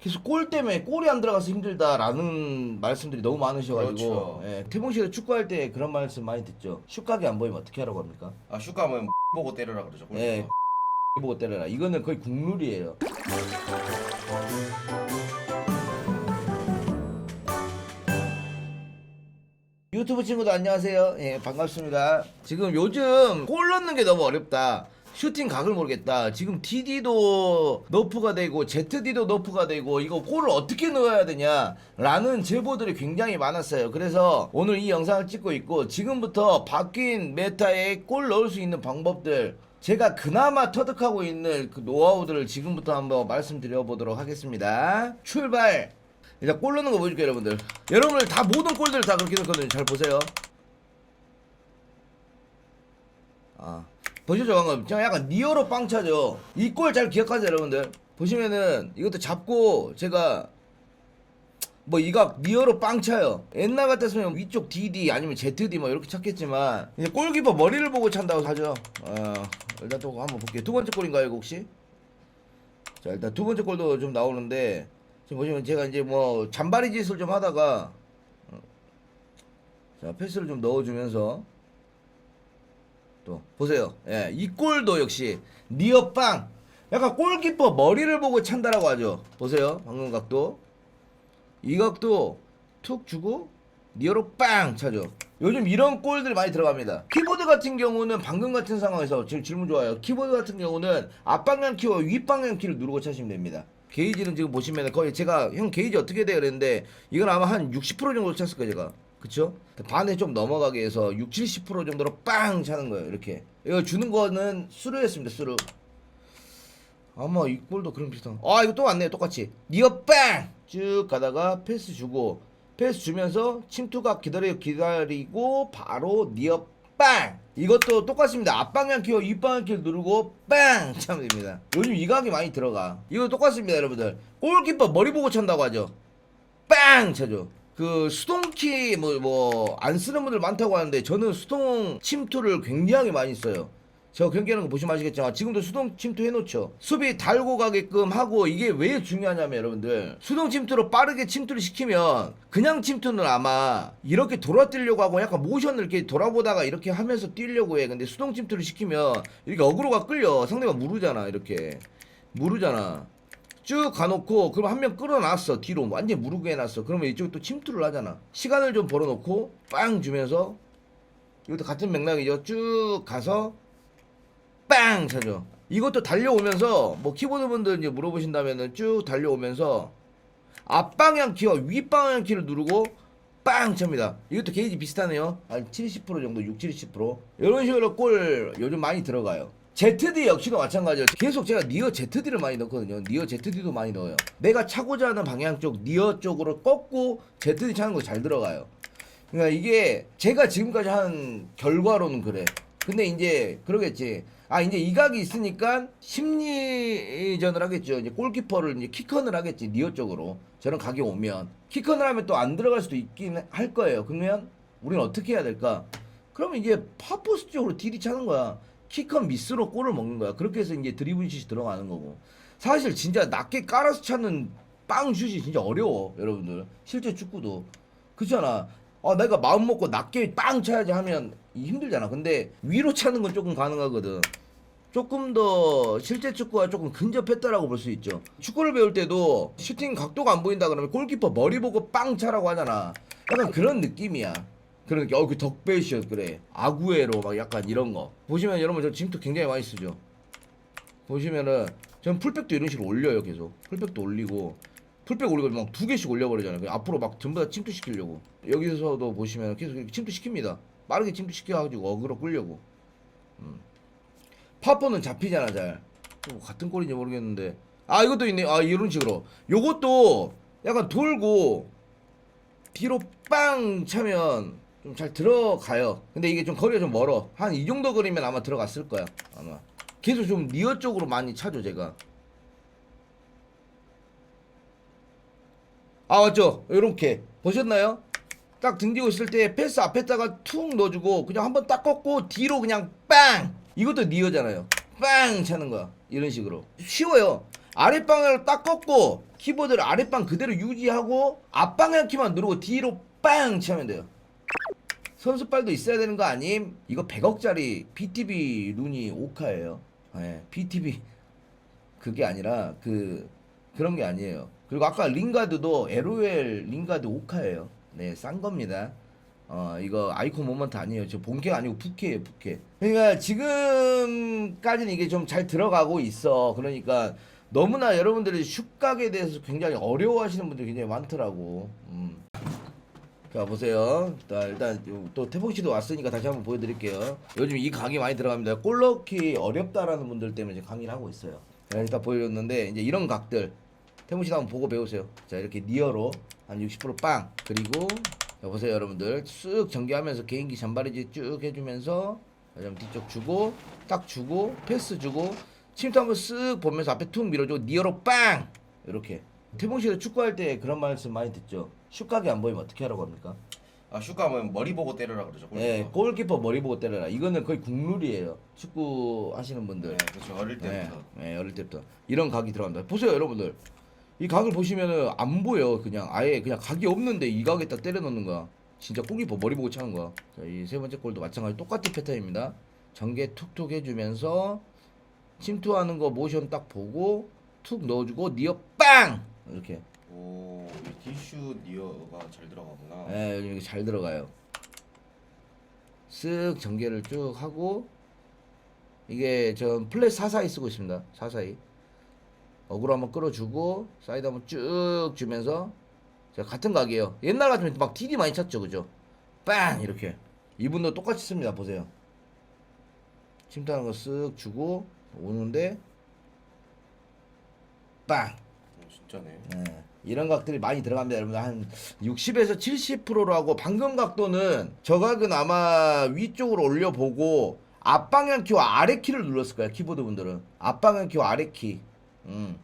그래서 골 때문에 골이 안 들어가서 힘들다라는 말씀들이 너무 많으셔가지고 그렇죠. 예, 태봉 씨가 축구할 때 그런 말씀 많이 듣죠. 슛각이 안 보이면 어떻게 하라고 합니까? 아 슛가면 보고 때려라 그러죠. 예, 보고 때려라. 이거는 거의 국룰이에요. 유튜브 친구들 안녕하세요. 예, 반갑습니다. 지금 요즘 골 넣는 게 너무 어렵다. 슈팅 각을 모르겠다. 지금 TD도 너프가 되고 ZD도 너프가 되고 이거 골을 어떻게 넣어야 되냐라는 제보들이 굉장히 많았어요. 그래서 오늘 이 영상을 찍고 있고 지금부터 바뀐 메타에 골 넣을 수 있는 방법들 제가 그나마 터득하고 있는 그 노하우들을 지금부터 한번 말씀드려 보도록 하겠습니다. 출발! 일단 골 넣는 거 보여줄게요, 여러분들. 여러분들 다 모든 골들 다 그렇게 넣거든요. 잘 보세요. 아, 보시죠, 방금. 제가 약간 니어로 빵 차죠. 이 골 잘 기억하세요, 여러분들. 보시면은 이것도 잡고 제가 뭐 이각 니어로 빵 차요. 옛날 같았으면 위쪽 DD 아니면 ZD 뭐 이렇게 찾겠지만 이제 골키퍼 머리를 보고 찬다고 하죠. 어, 일단 또 한번 볼게요. 두 번째 골인가요, 이거 혹시? 자, 일단 두 번째 골도 좀 나오는데 지금 보시면 제가 이제 뭐 잔바리 짓을 좀 하다가 어, 자 패스를 좀 넣어주면서 또 보세요. 예, 이 골도 역시 니어빵 약간 골키퍼 머리를 보고 찬다라고 하죠. 보세요, 방금 각도 이 각도 툭 주고 니어로 빵 차죠. 요즘 이런 골들이 많이 들어갑니다. 키보드 같은 경우는 방금 같은 상황에서 지금 질문 좋아요. 키보드 같은 경우는 앞방향 키와 윗방향 키를 누르고 차시면 됩니다. 게이지는 지금 보시면 거의 제가 형 게이지 어떻게 돼요 그랬는데 이건 아마 한 60% 정도 찼을 거예요 제가 그쵸? 반에 좀 넘어가게 해서 6, 70% 정도로 빵 차는 거예요 이렇게. 이거 주는 거는 수루였습니다 수루. 아마 이 골도 그런 비슷한 아 이거 또 왔네요 똑같이. 니어 빵쭉 가다가 패스 주고 패스 주면서 침투각 기다려 기다리고 바로 니어 빵! 이것도 똑같습니다. 앞방향 키와 윗방향 키를 누르고 빵! 차면 됩니다. 요즘 이 각이 많이 들어가. 이거 똑같습니다 여러분들. 골키퍼 머리 보고 찬다고 하죠. 빵! 차죠 그 수동키 뭐 뭐 안 쓰는 분들 많다고 하는데 저는 수동 침투를 굉장히 많이 써요. 저 경기하는 거 보시면 아시겠지만 지금도 수동 침투 해놓죠. 수비 달고 가게끔 하고 이게 왜 중요하냐면 여러분들 수동 침투로 빠르게 침투를 시키면 그냥 침투는 아마 이렇게 돌아 뛰려고 하고 약간 모션을 이렇게 돌아보다가 이렇게 하면서 뛰려고 해. 근데 수동 침투를 시키면 이렇게 어그로가 끌려. 상대가 무르잖아 이렇게. 무르잖아 쭉 가놓고 그럼 한 명 끌어놨어 뒤로. 완전 무르게 해놨어. 그러면 이쪽에 또 침투를 하잖아. 시간을 좀 벌어놓고 빵 주면서 이것도 같은 맥락이죠. 쭉 가서 빵 차죠 이것도 달려오면서 뭐 키보드 분들 이제 물어보신다면은 쭉 달려오면서 앞방향 키와 윗방향 키를 누르고 빵 찹니다. 이것도 게이지 비슷하네요. 한 70% 정도 6, 70% 이런 식으로 골 요즘 많이 들어가요 ZD 역시도 마찬가지예요. 계속 제가 니어 ZD를 많이 넣거든요. 니어 ZD도 많이 넣어요. 내가 차고자 하는 방향 쪽 니어 쪽으로 꺾고 ZD 차는 거 잘 들어가요. 그러니까 이게 제가 지금까지 한 결과로는 그래. 근데 이제 그러겠지. 아 이제 이 각이 있으니까 심리전을 하겠죠. 이제 골키퍼를 이제 키컨을 하겠지 니어 쪽으로. 저런 각이 오면. 키컨을 하면 또 안 들어갈 수도 있긴 할 거예요. 그러면 우리는 어떻게 해야 될까? 그러면 이제 파포스 쪽으로 딜이 차는 거야 키컨 미스로 골을 먹는 거야. 그렇게 해서 이제 드리블 슛이 들어가는 거고. 사실 진짜 낮게 깔아서 차는 빵 슛이 진짜 어려워 여러분들. 실제 축구도. 그렇잖아. 아 내가 마음 먹고 낮게 빵 차야지 하면 힘들잖아. 근데 위로 차는 건 조금 가능하거든. 조금 더 실제 축구와 조금 근접했다라고 볼 수 있죠. 축구를 배울 때도 슈팅 각도가 안 보인다 그러면 골키퍼 머리 보고 빵 차라고 하잖아. 약간 그런 느낌이야 느낌. 어그 덕배시였 그래. 아구에로 막 약간 이런 거. 보시면 여러분 저 짐도 굉장히 많이 쓰죠. 보시면은 전 풀백도 이런 식으로 올려요 계속. 풀백도 올리고 풀백 올리고 막 두 개씩 올려버리잖아요. 앞으로 막 전부 다 침투 시키려고. 여기서도 보시면 계속 이렇게 침투 시킵니다. 빠르게 침투 시켜가지고 어그로 끌려고. 음. 파포는 잡히잖아 잘. 또 같은 꼴인지 모르겠는데. 아 이것도 있네. 아 이런 식으로. 요것도 약간 돌고 뒤로 빵 차면 좀 잘 들어가요. 근데 이게 좀 거리가 좀 멀어. 한 이 정도 거리면 아마 들어갔을 거야 아마. 계속 좀 리어 쪽으로 많이 차죠 제가. 아 맞죠? 요렇게. 보셨나요? 딱 등지고 있을 때 패스 앞에다가 툭 넣어주고 그냥 한번 딱 꺾고 뒤로 그냥 빵! 이것도 니어잖아요. 빵! 차는 거야. 이런 식으로. 쉬워요. 아랫방을 딱 꺾고 키보드를 아랫방 그대로 유지하고 앞방향 키만 누르고 뒤로 빵! 치면 돼요. 선수발도 있어야 되는 거 아님? 이거 100억짜리 BTB 룬이 오카예요. 예, BTB 그게 아니라 그 그런 게 아니에요. 그리고 아까 링가드도 LOL 링가드 오카예요. 네, 싼 겁니다. 어, 이거 아이콘 모먼트 아니에요. 저 본캐 아니고 부캐예요, 부캐. 그러니까 지금까지는 이게 좀 잘 들어가고 있어. 그러니까 너무나 여러분들이 슛각에 대해서 굉장히 어려워하시는 분들이 굉장히 많더라고. 음. 자 보세요. 자, 일단 요- 또 태봉 씨도 왔으니까 다시 한번 보여드릴게요. 요즘 이 강의 많이 들어갑니다. 골 넣기 어렵다라는 분들 때문에 이제 강의를 하고 있어요. 자, 일단 보여줬는데 이제 이런 각들 태봉 씨도 한번 보고 배우세요. 자 이렇게 니어로 한 60%빵 그리고 자, 보세요 여러분들 쓱 전개하면서 개인기 잔바리지 쭉 해주면서 자, 좀 뒤쪽 주고 딱 주고 패스 주고 침투 한번 쓱 보면서 앞에 툭 밀어주고 니어로 빵 이렇게 태봉 씨도 축구할 때 그런 말씀 많이 듣죠. 슛각이 안 보이면 어떻게 하라고 합니까? 아 슈가면 머리 보고 때려라 그러죠. 예, 골키퍼. 골키퍼 머리 보고 때려라. 이거는 거의 국룰이에요. 축구 하시는 분들. 네, 그렇죠. 어릴 네, 때부터. 네, 어릴 때부터 이런 각이 들어간다. 보세요, 여러분들. 이 각을 보시면은 안 보여. 그냥 아예 그냥 각이 없는데 이 각에 딱 때려 넣는 거야. 진짜 골키퍼 머리 보고 차는 거야. 자, 이 세 번째 골도 마찬가지 똑같은 패턴입니다. 전개 툭툭 해주면서 침투하는 거 모션 딱 보고 툭 넣어주고 니어 빵 이렇게. 오, 이 디슈 니어가 잘 들어가구나. 예, 이게 잘 들어가요. 쓱 전개를 쭉 하고 이게 전 플랫 사사이 쓰고 있습니다. 사사이. 어그로 한번 끌어주고 사이드 한번 쭉 주면서 자, 같은 각이에요. 옛날 같으면 막 TD 많이 쳤죠, 그죠? 빵 이렇게. 이분도 똑같이 씁니다. 보세요. 침투하는 거 쓱 주고 오는데 빵. 오, 진짜네. 네. 이런 각들이 많이 들어갑니다, 여러분들. 한 60에서 70%라고 방금 각도는 저 각은 아마 위쪽으로 올려보고 앞방향 키와 아래 키를 눌렀을 거예요, 키보드 분들은. 앞방향 키와 아래 키. 음.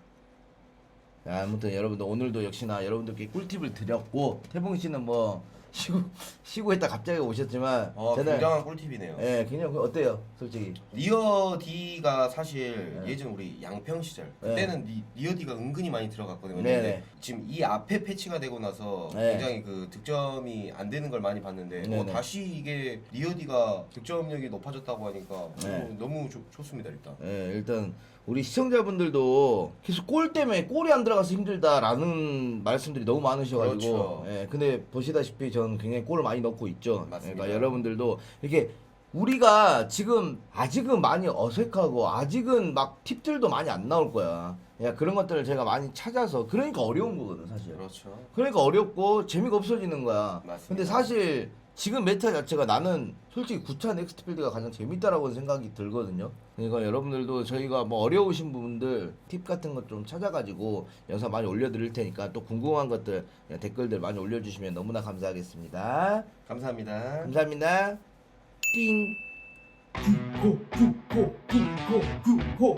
자, 아무튼 여러분들 오늘도 역시나 여러분들께 꿀팁을 드렸고 태봉 씨는 뭐 쉬고 쉬고 있다 갑자기 오셨지만 어, 저는 굉장한 꿀팁이네요. 예, 굉장히 어때요, 솔직히? 니어 D가 사실 네. 예전 우리 양평 시절 네. 그때는 니, 니어 D가 은근히 많이 들어갔거든요. 네네. 근데 지금 이 앞에 패치가 되고 나서 네. 굉장히 그 득점이 안 되는 걸 많이 봤는데 어, 네네. 다시 이게 니어 D가 득점력이 높아졌다고 하니까 네. 너무, 너무 좋, 좋습니다 일단. 예, 일단 우리 시청자분들도 계속 골 때문에 골이 안 들어가서 힘들다라는 말씀들이 너무 많으셔가지고 그렇죠. 예, 근데 보시다시피 저는 굉장히 골을 많이 넣고 있죠. 맞습니다. 그러니까 여러분들도 이렇게 우리가 지금 아직은 많이 어색하고 아직은 막 팁들도 많이 안 나올 거야. 야 그런 것들을 제가 많이 찾아서 그러니까 어려운 거거든 사실. 그렇죠. 그러니까 어렵고 재미가 없어지는 거야. 맞습니다. 근데 사실 지금 메타 자체가 나는 솔직히 9차 넥스트 필드가 가장 재밌다라고 생각이 들거든요. 그러니까 여러분들도 저희가 뭐 어려우신 부분들 팁 같은 것 좀 찾아가지고 영상 많이 올려드릴 테니까 또 궁금한 것들 댓글들 많이 올려주시면 너무나 감사하겠습니다. 감사합니다. 감사합니다. 띵. 구호 구호 구호 구호